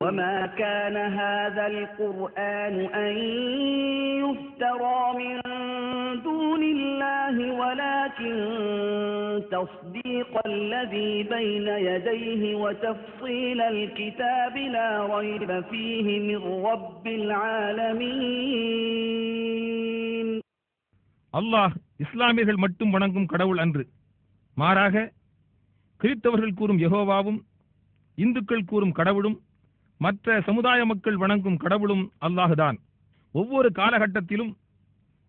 وما كان هذا القرآن أن يفترى من دون الله ولكن تصديق الذي بين يديه وتفصيل الكتاب لا ريب فيه من رب العالمين அல்லாஹ் இஸ்லாமியர்கள் மட்டும் வணங்கும் கடவுள் அன்று மாறாக கிறித்தவர்கள் கூறும் யெகோவாவும் இந்துக்கள் கூறும் கடவுளும் மற்ற சமுதாய மக்கள் வணங்கும் கடவுளும் அல்லாஹுதான். ஒவ்வொரு காலகட்டத்திலும்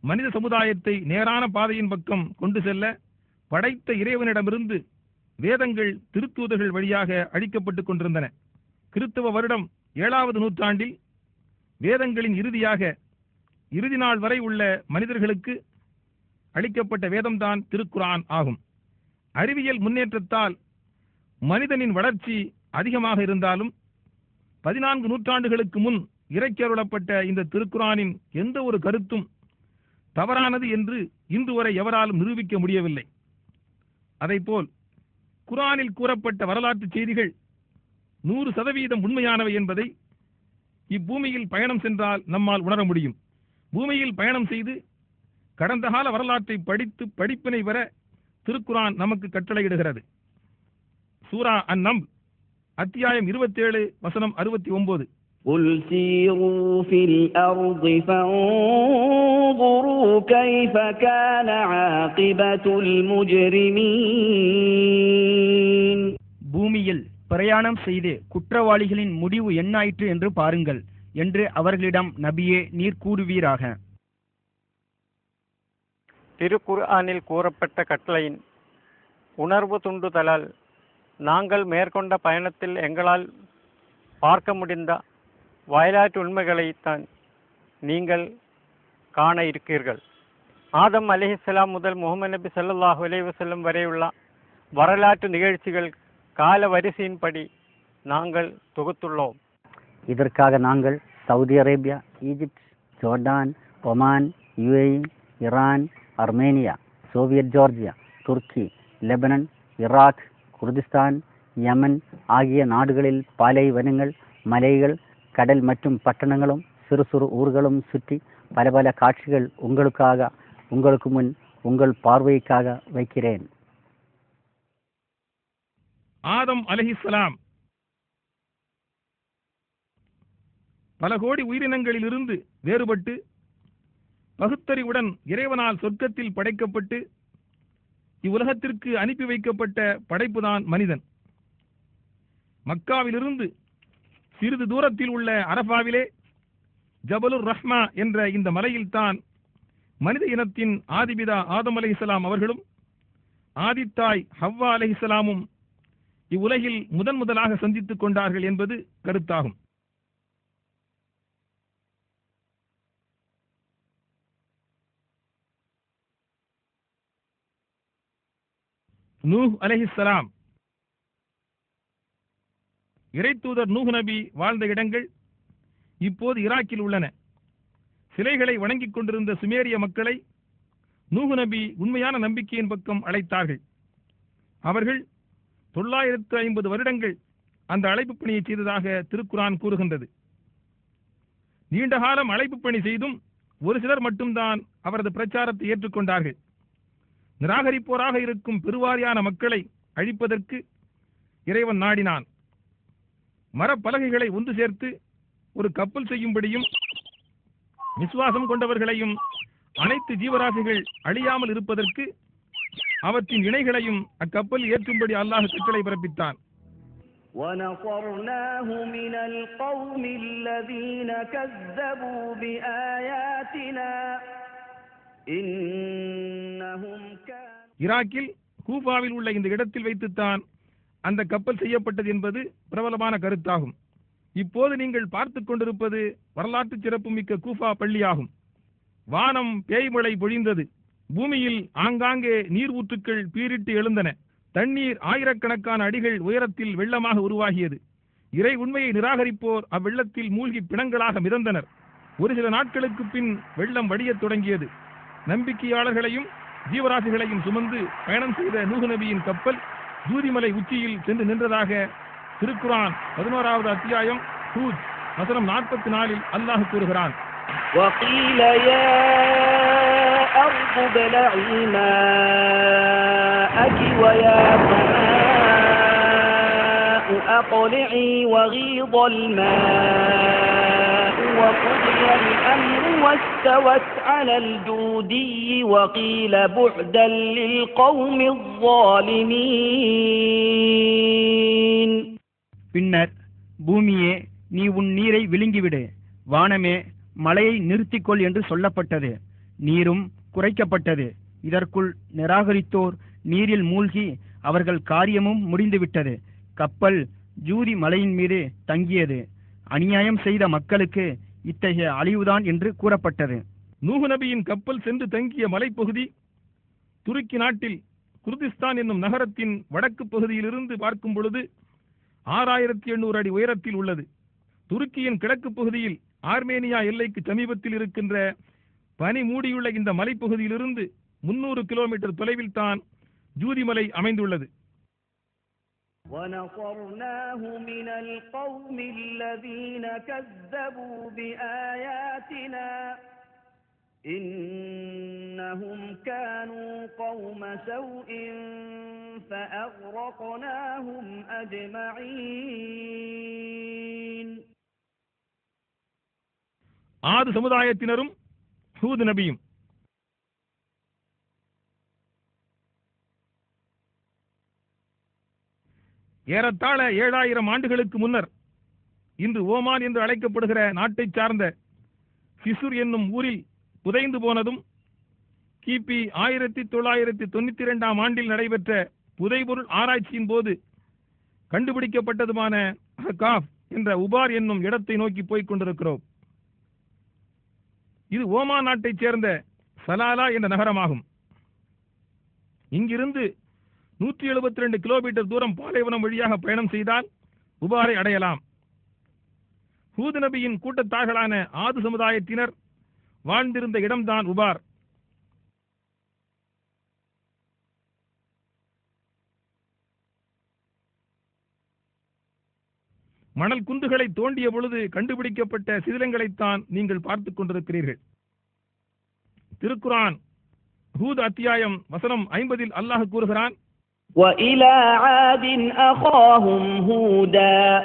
மனித சமுதாயத்தை நேரான பாதையின் பக்கம் கொண்டு செல்ல படைத்த இறைவனிடமிருந்து வேதங்கள் திருத்தூதர்கள் வழியாக அழிக்கப்பட்டுக் கொண்டிருந்தன. கிறித்தவ வருடம் ஏழாவது நூற்றாண்டில் வேதங்களின் இறுதியாக இறுதி நாள் வரை உள்ள மனிதர்களுக்கு அளிக்கப்பட்ட வேதம்தான் திருக்குரான் ஆகும். அறிவியல் முன்னேற்றத்தால் மனிதனின் வளர்ச்சி அதிகமாக இருந்தாலும் பதினான்கு நூற்றாண்டுகளுக்கு முன் இறைக்கருளப்பட்ட இந்த திருக்குரானின் எந்த ஒரு கருத்தும் தவறானது என்று இன்று வரை எவராலும் நிரூபிக்க முடியவில்லை. அதைப்போல் குரானில் கூறப்பட்ட வரலாற்று செய்திகள் நூறு சதவீதம் உண்மையானவை என்பதை இப்பூமியில் பயணம் சென்றால் நம்மால் உணர முடியும். பூமியில் பயணம் செய்து கடந்த கால வரலாற்றை படித்து படிப்பினை பெற திருக்குரான் நமக்கு கட்டளையிடுகிறது. சூரா அந்நம் அத்தியாயம் இருபத்தேழு வசனம் அறுபத்தி ஒன்பது قل سيروا في الأرض فانظروا كيف كان عاقبة المجرمين பூமியில் பிரயாணம் செய்து குற்றவாளிகளின் முடிவு என்னாயிற்று என்று பாருங்கள் என்று அவர்களிடம் நபியே நீர் கூறுவீராக திருக்குர்ஆனில் கூறப்பட்ட கட்டளையின் உணர்வு துண்டுதலால் நாங்கள் மேற்கொண்ட பயணத்தில் எங்களால் பார்க்க முடிந்த வயலாற்று உண்மைகளைத்தான் நீங்கள் காண இருக்கீர்கள் ஆதம் அலிஹிஸ்லாம் முதல் முகமது நபி ஸல்லல்லாஹு அலைஹி வஸல்லம் வரையுள்ள வரலாற்று நிகழ்ச்சிகள் கால வரிசையின்படி நாங்கள் தொகுத்துள்ளோம். இதற்காக நாங்கள் Saudi Arabia Egypt Jordan Oman UAE Iran Armenia Soviet Georgia துருக்கி லெபனன் ஈராக் குர்திஸ்தான் யமன் ஆகிய நாடுகளில் பாலைவனங்கள் மலைகள் கடல் மற்றும் பட்டணங்களும் சிறு சிறு ஊர்களும் சுற்றி பல பல காட்சிகள் உங்களுக்காக உங்களுக்கு முன் உங்கள் பார்வைக்காக வைக்கிறேன். ஆதம் அலஹிஸ்லாம் பல கோடி உயிரினங்களிலிருந்து வேறுபட்டு பகுத்தறிவுடன் இறைவனால் சொர்க்கத்தில் படைக்கப்பட்டு இவ்வுலகத்திற்கு அனுப்பி வைக்கப்பட்ட படைப்புதான் மனிதன். மக்காவிலிருந்து சிறிது தூரத்தில் உள்ள அரபாவிலே ஜபலுர் ரஹ்மா என்ற இந்த மலையில்தான் மனித இனத்தின் ஆதிபிதா ஆதம் அலைஹிஸ்ஸலாம் அவர்களும் ஆதித்தாய் ஹவ்வா அலைஹிஸ்ஸலாமும் இவ்வுலகில் முதன் முதலாக சந்தித்துக் கொண்டார்கள் என்பது கருத்தாகும். நூஹ் அலஹிஸ்லாம் இறைத்தூதர் நூஹ் நபி வாழ்ந்த இடங்கள் இப்போது ஈராக்கில் உள்ளன. சிலைகளை வணங்கிக் கொண்டிருந்த சுமேரிய மக்களை நூஹ் நபி உண்மையான நம்பிக்கையின் பக்கம் அழைத்தார்கள். அவர்கள் தொள்ளாயிரத்து ஐம்பது வருடங்கள் அந்த அழைப்பு பணியை செய்ததாக திருக்குரான் கூறுகின்றது. நீண்டகாலம் அழைப்பு பணி செய்தும் ஒரு சிலர் மட்டும்தான் அவரது பிரச்சாரத்தை ஏற்றுக்கொண்டார்கள். நிராகரிப்போராக இருக்கும் பெருவாரியான மக்களை அழிப்பதற்கு இறைவன் நாடினான் மரப்பலகைகளை ஒன்று சேர்த்து ஒரு கப்பல் செய்யும்படியும் விசுவாசம் கொண்டவர்களையும் அனைத்து ஜீவராசிகள் அழியாமல் இருப்பதற்கு அவற்றின் இணைகளையும் அக்கப்பல் ஏற்றும்படி அல்லாஹ் கட்டளை பிறப்பித்தான் ونصرناه من القوم الذين كذبوا بآياتنا إنهم كانوا ஈராக்கில் கூஃபாவில் உள்ள இந்த இடத்தில் வைத்துத்தான் அந்த கப்பல் செய்யப்பட்டது என்பது பிரபலமான கருத்தாகும். இப்போது நீங்கள் பார்த்து கொண்டிருப்பது வரலாற்று சிறப்புமிக்க கூஃபா பள்ளியாகும். வானம் பேய்மழை பொழிந்தது. பூமியில் ஆங்காங்கே நீர் ஊற்றுக்கள் பீரிட்டு எழுந்தன. தண்ணீர் ஆயிரக்கணக்கான அடிகள் உயரத்தில் வெள்ளமாக உருவாகியது. இறை உண்மையை நிராகரிப்போர் அவ்வெள்ளத்தில் மூழ்கி பிணங்களாக மிதந்தனர். ஒரு சில நாட்களுக்கு பின் வெள்ளம் வடியத் தொடங்கியது. நம்பிக்கையாளர்களையும் ஜீவராசிகளையும் சுமந்து பயணம் செய்த நூகு நபியின் கப்பல் ஜூதிமலை உச்சியில் சென்று நின்றதாக திருக்குரான் பதினோராவது அத்தியாயம் ஹூத் வசனம் நாற்பத்தி நாலில் அல்லாஹ் கூறுகிறான் وقيل يا أرض ابلعي ماءك ويا سماء أقلعي وغيض الماء وقضي الأمر واستوت على الجودي وقيل بعدا للقوم الظالمين பின்னர் பூமியே நீ உன் நீரை விழுங்கிவிடு வானமே மழையை நிறுத்திக்கொள் என்று சொல்லப்பட்டது நீரும் குறைக்கப்பட்டது இதற்குள் நிராகரித்தோர் நீரில் மூழ்கி அவர்கள் காரியமும் முடிந்துவிட்டது கப்பல் ஜூதி மலையின் மீது தங்கியது அநியாயம் செய்த மக்களுக்கு இத்தகைய அழிவுதான் என்று கூறப்பட்டது. நூகு நபியின் கப்பல் சென்று தங்கிய மலைப்பகுதி துருக்கி நாட்டில் குர்திஸ்தான் என்னும் நகரத்தின் வடக்கு பகுதியிலிருந்து பார்க்கும் பொழுது ஆறாயிரத்தி எண்ணூறு அடி உயரத்தில் உள்ளது. துருக்கியின் கிழக்கு பகுதியில் ஆர்மேனியா எல்லைக்கு சமீபத்தில் இருக்கின்ற பனி மூடியுள்ள இந்த மலைப்பகுதியிலிருந்து முன்னூறு கிலோமீட்டர் தொலைவில் தான் ஜூதிமலை அமைந்துள்ளது. ونصرناه من القوم الذين كذبوا بآياتنا إنهم كانوا قوم سوء فأغرقناهم أجمعين ஆது சமுதாயத்தினரும் ஹூது நபியும் ஏறத்தாழ ஏழாயிரம் ஆண்டுகளுக்கு முன்னர் இன்று ஓமான் என்று அழைக்கப்படுகிற நாட்டைச் சார்ந்த சிசுர் என்னும் ஊரில் புதைந்து போனதும் கிபி ஆயிரத்தி தொள்ளாயிரத்தி தொண்ணூத்தி இரண்டாம் ஆண்டில் நடைபெற்ற புதைபொருள் ஆராய்ச்சியின் போது கண்டுபிடிக்கப்பட்டதுமான ஹகாஃப் என்ற உபார் என்னும் இடத்தை நோக்கி போய்க் கொண்டிருக்கிறோம். இது ஓமா நாட்டைச் சேர்ந்த சலாலா என்ற நகரமாகும். இங்கிருந்து நூற்றி எழுபத்தி ரெண்டு கிலோமீட்டர் தூரம் பாலைவனம் வழியாக பயணம் செய்தால் உபாரை அடையலாம். ஹூது நபியின் கூட்டத்தார்களான ஆது சமுதாயத்தினர் வாழ்ந்திருந்த இடம்தான் உபார். மணல் குன்றுகளை தோண்டிய பொழுது கண்டுபிடிக்கப்பட்ட சிதிலங்களைத்தான் நீங்கள் பார்த்துக் கொண்டிருக்கிறீர்கள். திருக்குரான் ஹூத் அத்தியாயம் வசனம் ஐம்பதில் அல்லாஹ் கூறுகிறான் وإلى عاد أخاهم هودا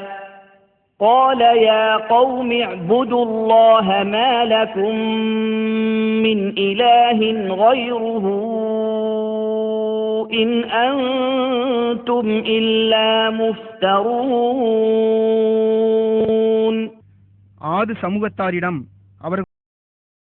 قال يا قوم اعبدوا الله ما لكم من إله غيره إن أنتم إلا مفترون ஆது சமூகத்தாரிடம் அவர்